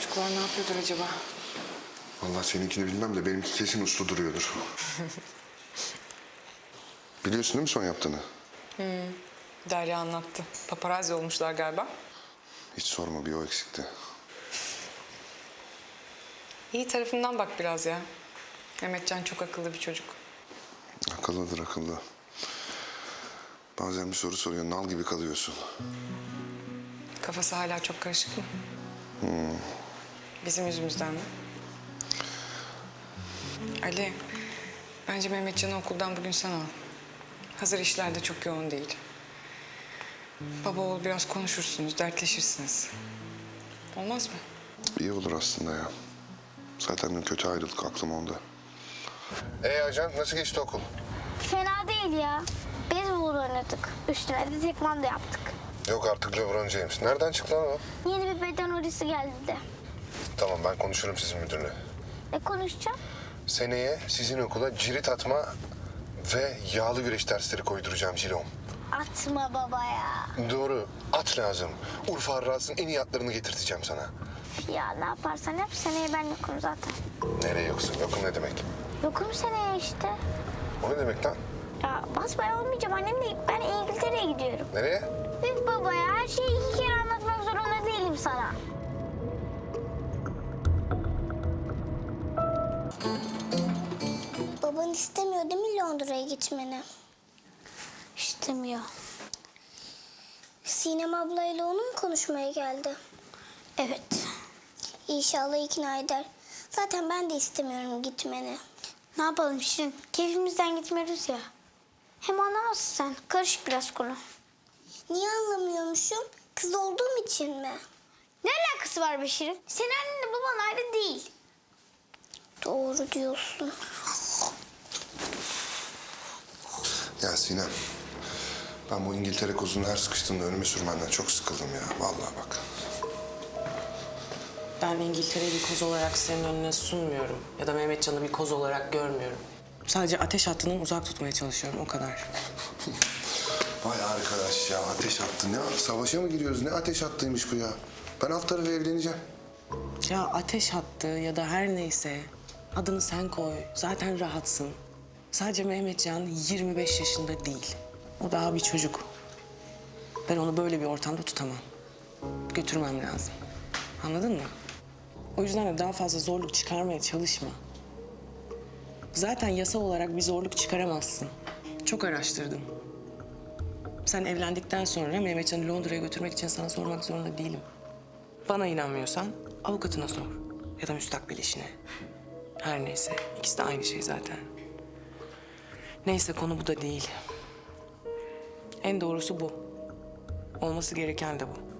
Çocuklar ne yapıyordur acaba? Vallahi seninkini bilmem de benimki kesin uslu duruyordur. Biliyorsun değil mi son yaptığını? Derya anlattı. Paparazzi olmuşlar galiba. Hiç sorma bir o eksikti. İyi tarafından bak biraz ya. Mehmetcan çok akıllı bir çocuk. Akıllıdır akıllı. Bazen bir soru soruyor, nal gibi kalıyorsun. Kafası hala çok karışık mı? Bizim yüzümüzden mi? Ali, bence Mehmetcan'ı okuldan bugün sen al. Hazır işler de çok yoğun değil. Baba oğul biraz konuşursunuz, dertleşirsiniz. Olmaz mı? İyi olur aslında ya. Zaten dün kötü ayrıldık aklım onda. Ee ajan nasıl geçti okul? Fena değil ya. Beyzbol oynadık. Üstüne de tekman da yaptık. Yok artık LeBron James. Nereden çıktı lan o? Yeni bir beden hocası geldi de. Tamam ben konuşurum sizin müdürle. Ne konuşacağım? Seneye sizin okula cirit atma ve yağlı güreş dersleri koyduracağım Cilom. Atma baba ya. Doğru. At lazım. Urfa Arras'ın en iyi atlarını getirteceğim sana. Ya ne yaparsan yap seneye ben yokum zaten. Nereye yoksun? Yokum ne demek? Yokum seneye işte. O ne demek lan? Ya basbaya olmayacağım annemle ben İngiltere'ye gidiyorum. Nereye? Üf baba ya her şeyi iki kere anlatmak zorunda değilim sana. Baban istemiyor değil mi Londra'ya gitmeni? İstemiyor. Sinem ablayla onu mu konuşmaya geldi? Evet. İnşallah ikna eder. Zaten ben de istemiyorum gitmeni. Ne yapalım Şirin? Keyfimizden gitmiyoruz ya. Hem anlamazsın sen. Karış biraz konu. Niye anlamıyormuşum? Kız olduğum için mi? Ne alakası var Beşir'in? Senin annenle baban ayrı değil. Doğru diyorsun. Ya Sinem. Ben bu İngiltere kozunu her sıkıştığında önüme sürmenden çok sıkıldım ya. Vallahi bak. Ben İngiltere'yi bir koz olarak senin önüne sunmuyorum. Ya da Mehmetcan'ı bir koz olarak görmüyorum. Sadece ateş hattından uzak tutmaya çalışıyorum o kadar. Vay arkadaş ya ateş attı. Ne savaşa mı giriyoruz? Ne ateş attıymış bu ya? Ben alt tarafı evleneceğim. Ya ateş hattı ya da her neyse adını sen koy. Zaten rahatsın. Sadece Mehmetcan 25 yaşında değil. O daha bir çocuk. Ben onu böyle bir ortamda tutamam. Götürmem lazım. Anladın mı? O yüzden de daha fazla zorluk çıkarmaya çalışma. Zaten yasal olarak bir zorluk çıkaramazsın. Çok araştırdım. Sen evlendikten sonra Mehmetcan'ı Londra'ya götürmek için sana sormak zorunda değilim. Bana inanmıyorsan avukatına sor. Ya da müstakbel eşine. Her neyse. ikisi de aynı şey zaten. Neyse konu bu da değil. En doğrusu bu. Olması gereken de bu.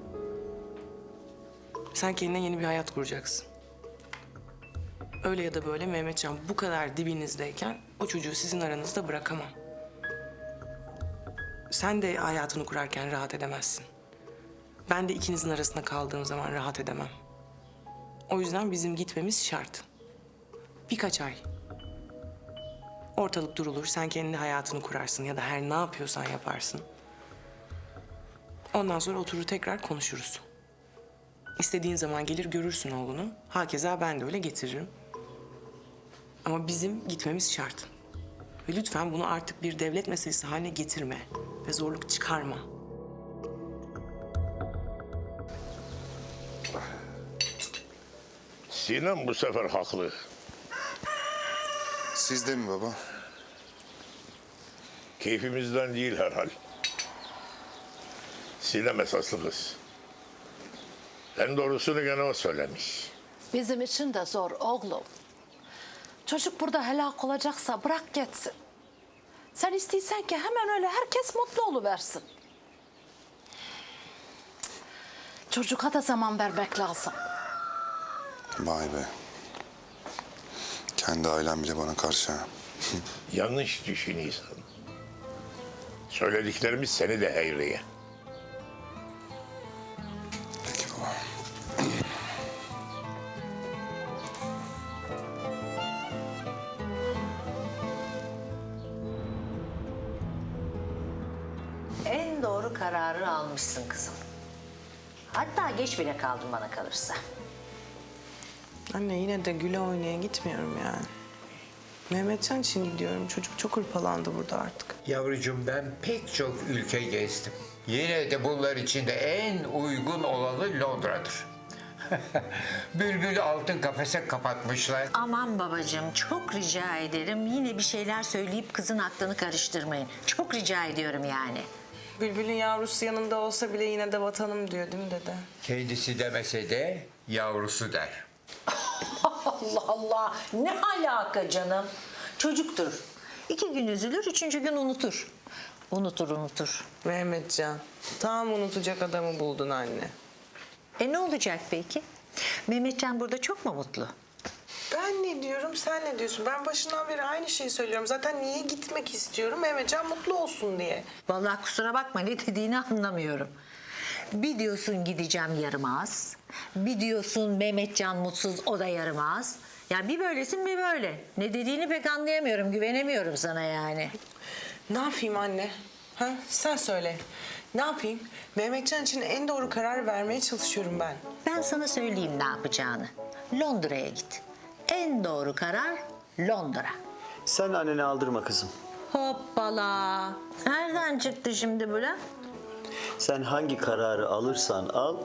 Sen kendine yeni bir hayat kuracaksın. Öyle ya da böyle Mehmetcan bu kadar dibinizdeyken o çocuğu sizin aranızda bırakamam. Sen de hayatını kurarken rahat edemezsin. Ben de ikinizin arasında kaldığım zaman rahat edemem. O yüzden bizim gitmemiz şart. Birkaç ay. Ortalık durulur, sen kendi hayatını kurarsın ya da her ne yapıyorsan yaparsın. Ondan sonra oturur tekrar konuşuruz. İstediğin zaman gelir görürsün oğlunu. Hakeza ben de öyle getiririm. Ama bizim gitmemiz şart. Ve lütfen bunu artık bir devlet meselesi haline getirme ve zorluk çıkarma. Sinem bu sefer haklı. Siz de mi baba? Keyfimizden değil herhal. Sinem esaslı kız. En doğrusunu gene o söylemiş. Bizim için de zor oğlum. Çocuk burada helak olacaksa bırak gitsin. Sen istiyorsan ki hemen öyle herkes mutlu oluversin. Çocuğa da zaman vermek lazım. Vay be. Kendi ailem bile bana karşı. ha. Yanlış düşünüyorsun. Söylediklerimiz seni de heyriye. Peki baba. En doğru kararı almışsın kızım. Hatta geç bile kaldın bana kalırsa. Anne yine de güle oynaya gitmiyorum yani. Mehmetcan için gidiyorum. Çocuk çok hırpalandı burada artık. Yavrucuğum ben pek çok ülke gezdim. Yine de bunlar içinde en uygun olanı Londra'dır. Bülbül altın kafese kapatmışlar. Aman babacığım çok rica ederim. Yine bir şeyler söyleyip kızın aklını karıştırmayın. Çok rica ediyorum yani. Bülbül'ün yavrusu yanında olsa bile yine de vatanım diyor değil mi dede? Kendisi demese de yavrusu der. Allah Allah ne alaka canım. Çocuktur. İki gün üzülür, üçüncü gün unutur. Unutur unutur. Mehmetcan, tam unutacak adamı buldun anne. E ne olacak peki? Mehmetcan burada çok mu mutlu? Ben ne diyorum, sen ne diyorsun? Ben başından beri aynı şeyi söylüyorum. Zaten niye gitmek istiyorum? Mehmetcan mutlu olsun diye. Vallahi kusura bakma ne dediğini anlamıyorum. Bir diyorsun gideceğim yarımaz. Bir diyorsun Mehmetcan mutsuz o da yarımaz. Ya bir böylesin bir böyle. Ne dediğini pek anlayamıyorum. Güvenemiyorum sana yani. Ne yapayım anne? Ha? Sen söyle. Ne yapayım? Mehmetcan için en doğru kararı vermeye çalışıyorum ben. Ben sana söyleyeyim ne yapacağını. Londra'ya git. En doğru karar Londra. Sen anneni aldırma kızım. Hoppala. Nereden çıktı şimdi bu lan? Sen hangi kararı alırsan al,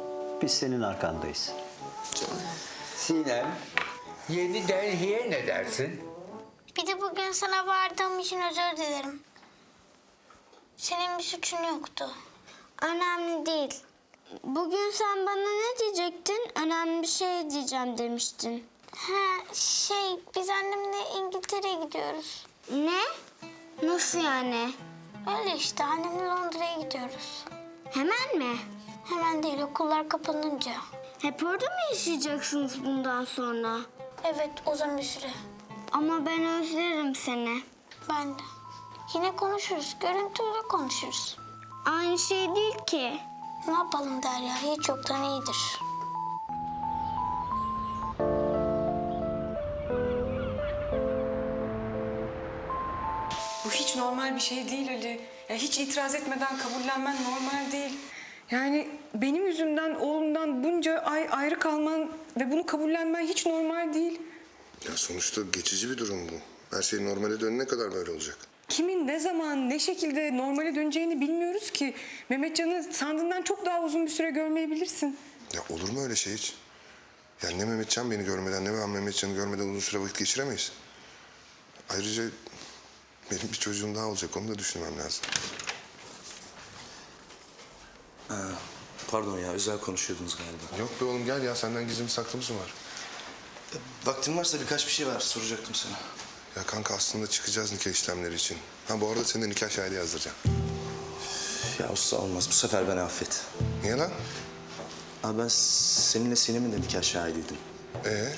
biz senin arkandayız. Sinem, yeni Delhi'ye ne dersin? Bir de bugün sana vardığım için özür dilerim. Senin bir suçun yoktu. Önemli değil. Bugün sen bana ne diyecektin? Önemli bir şey diyeceğim demiştin. Ha şey biz annemle İngiltere'ye gidiyoruz. Ne? Nasıl yani? Öyle işte annemle Londra'ya gidiyoruz. Hemen mi? Hemen değil okullar kapanınca. Hep orada mı yaşayacaksınız bundan sonra? Evet uzun bir süre. Ama ben özlerim seni. Ben de. Yine konuşuruz. Görüntüyle konuşuruz. Aynı şey değil ki. Ne yapalım Derya? Hiç yoktan iyidir. Bu hiç normal bir şey değil Ali. Ya hiç itiraz etmeden kabullenmen normal değil. Yani benim yüzümden oğlumdan bunca ay ayrı kalman ve bunu kabullenmen hiç normal değil. Ya sonuçta geçici bir durum bu. Her şey normale dönene kadar böyle olacak. Kimin ne zaman ne şekilde normale döneceğini bilmiyoruz ki. Mehmetcan'ı sandığından çok daha uzun bir süre görmeyebilirsin. Ya olur mu öyle şey hiç? Ya ne Mehmetcan beni görmeden ne ben Mehmetcan'ı görmeden uzun süre vakit geçiremeyiz. Ayrıca benim bir çocuğum daha olacak. Onu da düşünmem lazım. Pardon ya özel konuşuyordunuz galiba. Yok be oğlum gel ya. Senden gizli bir saklımız mı var? Vaktin varsa birkaç bir şey var soracaktım sana. Ya kanka aslında çıkacağız nikah işlemleri için. Ha bu arada senin de nikah şahidi yazdıracağım. Ya usta olmaz bu sefer beni affet. Niye lan? Abi ben seninle Sinem'in de nikah şahidiydim. Ee?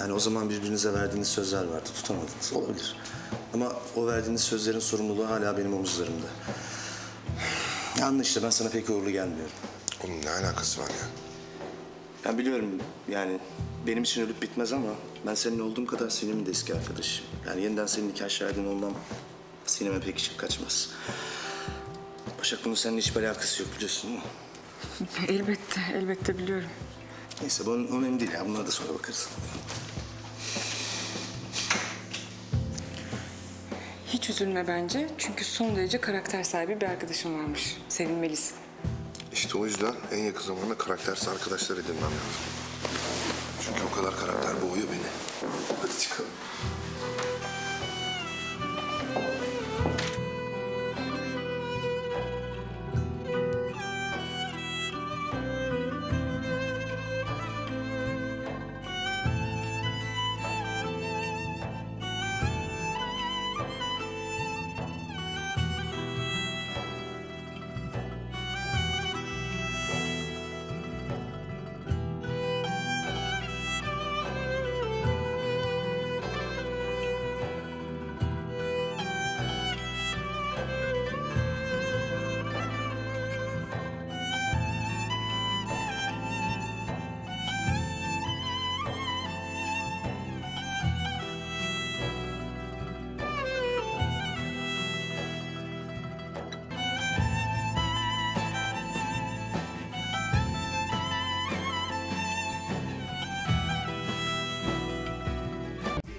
Yani o zaman birbirinize verdiğiniz sözler vardı tutamadınız olabilir. Ama o verdiğiniz sözlerin sorumluluğu hala benim omuzlarımda. Ya Anla işte ben sana pek uğurlu gelmiyorum. Oğlum ne alakası var ya? Ben biliyorum yani benim için ölüp bitmez ama ben senin olduğum kadar Sinem'in de eski arkadaşım. Yani yeniden senin nikah şahidin olmam Sinem'e pek işim kaçmaz. Başak bunun seninle hiçbir alakası yok biliyorsun değil mi? Elbette, elbette biliyorum. Neyse bu önemli değil ya bunlara da sonra bakarız. Hiç bence. Çünkü son derece karakter sahibi bir arkadaşım varmış. Sevinmelisin. İşte o yüzden en yakın zamanda karaktersiz arkadaşlar edinmem lazım. Çünkü o kadar karakter boğuyor beni. Hadi çıkalım.